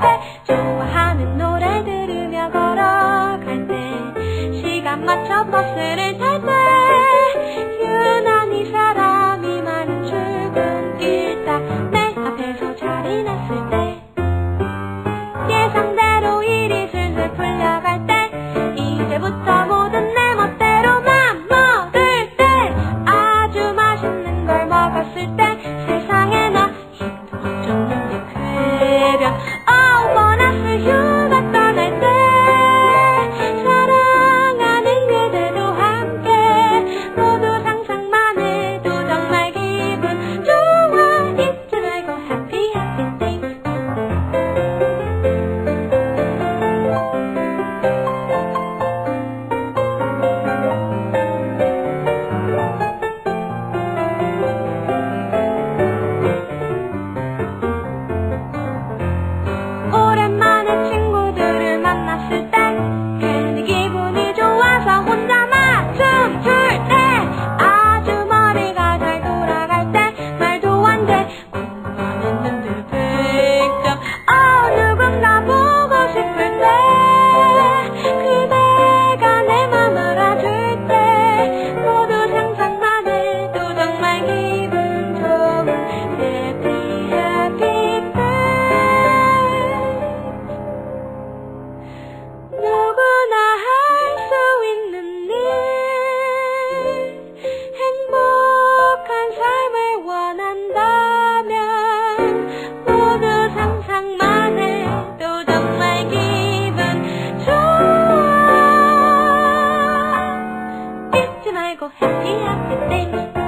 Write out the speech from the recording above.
때 좋아하는 노래 들으며 걸어갈 때 시간 맞춰 버스를 탈 때 유난히 사 go happy, happy things.